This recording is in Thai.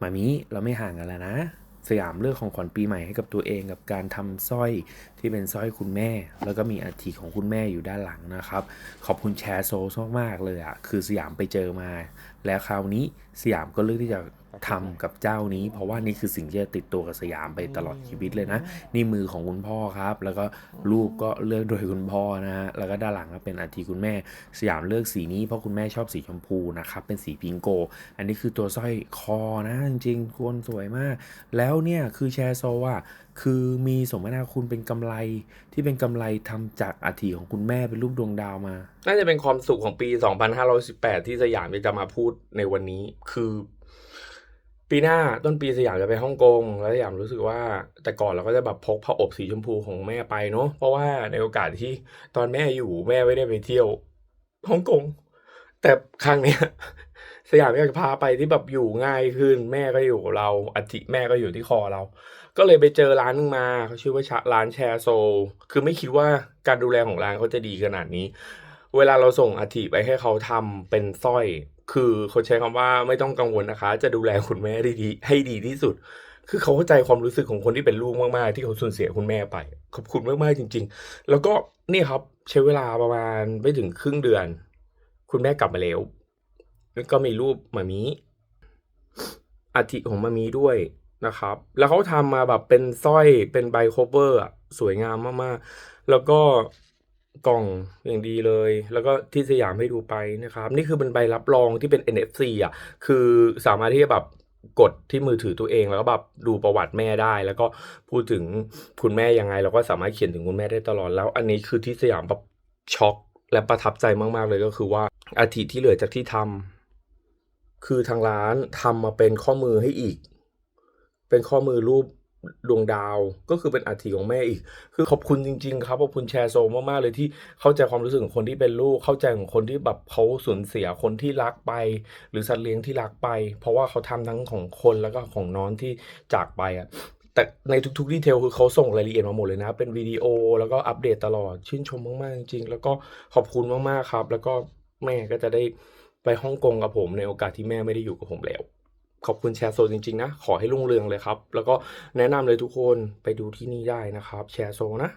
มามิเราไม่ห่างกันแล้วนะ สยามเลือกของขวัญปีใหม่ให้กับตัวเองกับการทำสร้อยที่เป็นสร้อยคุณแม่ แล้วก็มีอัฐิของคุณแม่อยู่ด้านหลังนะครับ ขอบคุณแชร์โซลมากๆเลยอะคือสยามไปเจอมา แล้วคราวนี้สยามก็เลือกที่จะทำกับเจ้านี้ เพราะว่านี่คือสิ่งที่จะติดตัวกับสยามไปตลอดชีวิตเลยนะ นี่มือของคุณพ่อครับ แล้วก็รูปก็เลือกโดยคุณพ่อนะฮะแล้วก็ด้านหลังก็เป็นอัฐิคุณแม่ สยามเลือกสีนี้เพราะคุณแม่ชอบสีชมพูนะครับเป็นสีพิงโก อันนี้คือตัวสร้อยคอนะจริงๆควรสวยมาก แล้วเนี่ยคือแชร์โซอะคือมีสมนาคุณเป็นกำไรที่เป็นกำไรทำจากอัฐิของคุณแม่เป็นรูปดวงดาวมา น่าจะเป็นความสุขของปี 2518 ที่สยามจะมาพูดในวันนี้ คือ ปีหน้าต้นปีสยามจะไปฮ่องกงแล้วสยามรู้สึกว่าแต่ก่อนเราก็จะแบบพกผ้าอบสีชมพูของแม่ไปเนาะเพราะว่าในโอกาสที่ตอนแม่อยู่แม่ไม่ได้ไปเที่ยวฮ่องกงแต่ครั้งเนี้ยสยามอยากจะพาไปที่แบบอยู่ง่ายขึ้น แม่ก็อยู่เราอาทิแม่ก็อยู่ที่คอเรา ก็เลยไปเจอร้านนึงมาเขาชื่อว่าร้านแชร์โซ คือไม่คิดว่าการดูแลของร้านเขาจะดีขนาดนี้ เวลาเราส่งอาทิไปให้เขาทำเป็นสร้อย คือเขาใช้คำว่าไม่ต้องกังวลนะคะ จะดูแลคุณแม่ด้ดีให้ดีที่สุด คือเขาเข้าใจความรู้สึกของคนที่เป็นลูกมากๆ ที่เขาสูญเสียคุณแม่ไป ขอบคุณมากๆจริง ๆ แล้วก็นี่ครับใช้เวลาประมาณไม่ถึงครึ่งเดือน คุณแม่กลับมาแล้วแล้วก็มีรูปหมามีอาทิของมามีด้วยนะครับ แล้วเขาทำมาแบบเป็นสร้อยเป็นใบโคเวอร์สวยงามมากๆ แล้วก็ กล่องอย่างดีเลย แล้วก็ที่สยามให้ดูไปนะครับ นี่คือเป็นใบรับรองที่เป็น NFC อะ คือสามารถที่จะแบบกดที่มือถือตัวเองแล้วก็แบบดูประวัติแม่ได้ แล้วก็พูดถึงคุณแม่ยังไง เราก็สามารถเขียนถึงคุณแม่ได้ตลอดแล้ว อันนี้คือที่สยามแบบช็อกและประทับใจมากๆเลยก็คือว่าอาทิที่เหลือจากที่ทำคือทางร้านทำมาเป็นข้อมือให้อีก เป็นข้อมือรูป ดวงดาวก็คือเป็นอัฐิของแม่อีก คือขอบคุณจริง ๆ ครับขอบคุณแชร์โซมากๆเลยที่เข้าใจความรู้สึกของคนที่เป็นลูกเข้าใจของคนที่แบบเขาสูญเสียคนที่รักไป หรือสัตว์เลี้ยงที่รักไป เพราะว่าเขาทำทั้งของคนแล้วก็ของน้องที่จากไปอะแต่ในทุกๆดีเทลคือเขาส่งรายละเอียดมาหมดเลยนะ เป็นวิดีโอแล้วก็อัปเดตตลอดชื่นชมมากๆจริงๆแล้วก็ขอบคุณมากๆครับ แล้วก็แม่ก็จะได้ไปฮ่องกงกับผมในโอกาสที่แม่ไม่ได้อยู่กับผมแล้ว ขอบคุณแชร์โซจริงๆนะ ขอให้รุ่งเรืองเลยครับ แล้วก็แนะนำเลยทุกคนไปดูที่นี่ได้นะครับ แชร์โซนะ